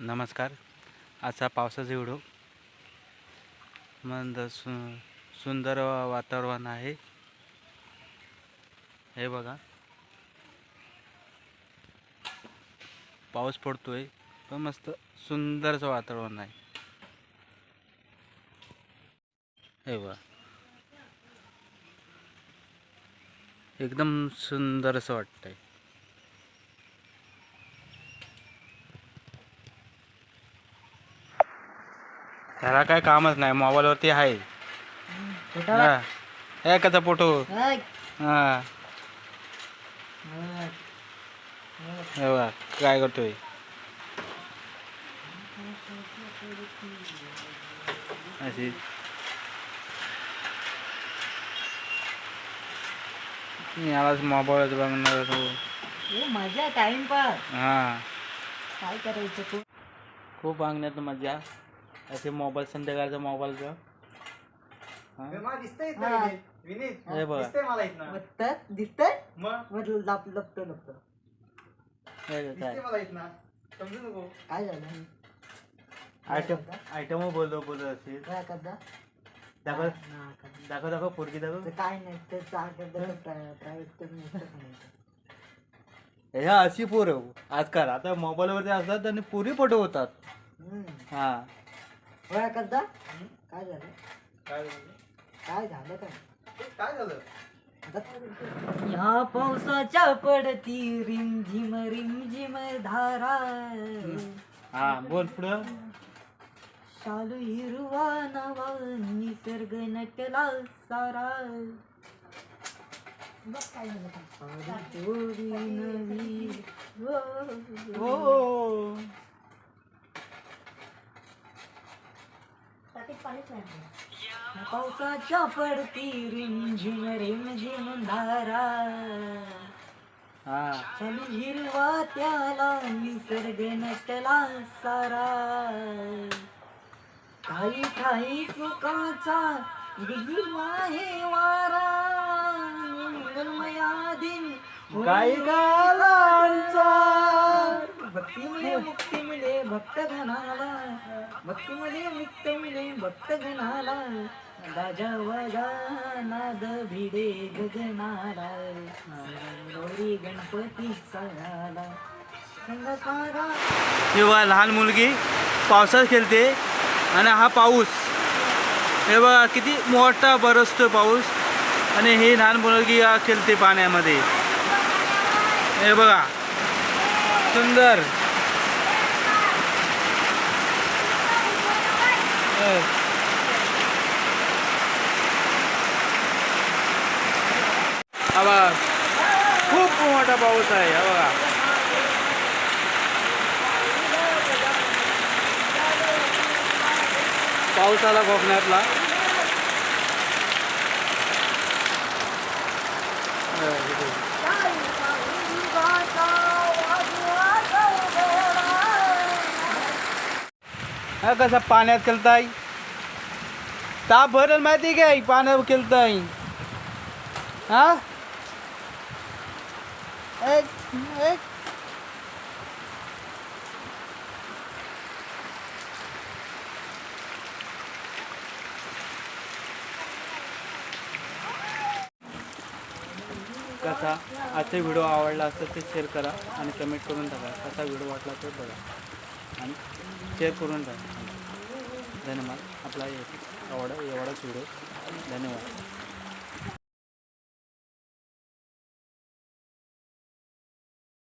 नमस्कार. आजचा पावसाचा व्हिडिओ. मंद सु सुंदर वातावरण आहे. हे बघा. पाऊस पडतोय पण मस्त सुंदरचं वातावरण आहे. हे बघा. एकदम सुंदर असं वाटतंय. त्याला काय कामच नाही मोबाईलवरती आहे. हा. हे कसा फोटो? हा. हे बघा काय करतोय? अशी. यालाच मोबाईल बघणार तो मजा टाइमपास हा. काय करायचं तू? खूप अंगण्यात मजा. असे मोबाईल संध्याकाळचा मोबाईलचा हा। मला दिसतंय इथनं. विनीत. विनीत हे बघा. दिसतंय मला इथनं बघतात दिसतंय? मग मग लप लपतो लपतो. हे काय दिसतंय मला इथनं समजू नको. काय झालं? आयटम आयटम बोलतो बोलत असेल काय करता? दाखव. ना, करता. दाखव दाखव पोरगी दाखव. ते काय नाही प्रायव्हेट तर. ह्या अशी पोरं. आजकाल आता मोबाईलवरती असतात आणि पुरी फोटो होतात. हम्म. हा. काय करता? काय झालं? काय झालं? काय झालं काय? काय झालं? या पावसाच्या पडती रिम झिम रिम झिम धारा. हा बोल पुढं. शालू हिरवा नवा निसर्ग नटला सारा. सारी जोडी नवी. हो. हो पावसाच्या पडती रिम झिम रिम झिम धारा चालू हिरवा त्याला निसर्ग नटला सारा. काही काही सुखाचा हे वारा. मंगलमया दिन गाई गालांचा भक्ती मिळे मुक्ती मिळे भक्त घनाला भक्ती मिळे मुक्ती मिळे भक्त घनाला राजा वजा नाद भिडे गगनाला गौरी गणपती सणाला. संग सारा तेव्हा लहान मुलगी पावसात खेळते आणि हा पाऊस. हे बघा किती मोठा बरसतो पाऊस. आणि ही लहान मुलगी खेळते पाण्यामध्ये. हे बघा. सुंदर। हे. हा बघा खूप मोठा पाऊस आहे हा बघा. आला कोकणातला हा कसा पाण्यात खेळताय ताप भरल माहिती काय पाण्यात खेळताय हा? एक एक. कसा? आजचा व्हिडिओ आवडला असेल तर शेअर करा आणि कमेंट करून टाका. कसा व्हिडिओ वाटला तर बघा. आणि शेअर करून टाका. ధన్యవాదాలు. అప్లై చేసి ఎవడో ఎవడో చూడు. ధన్యవాదాలు.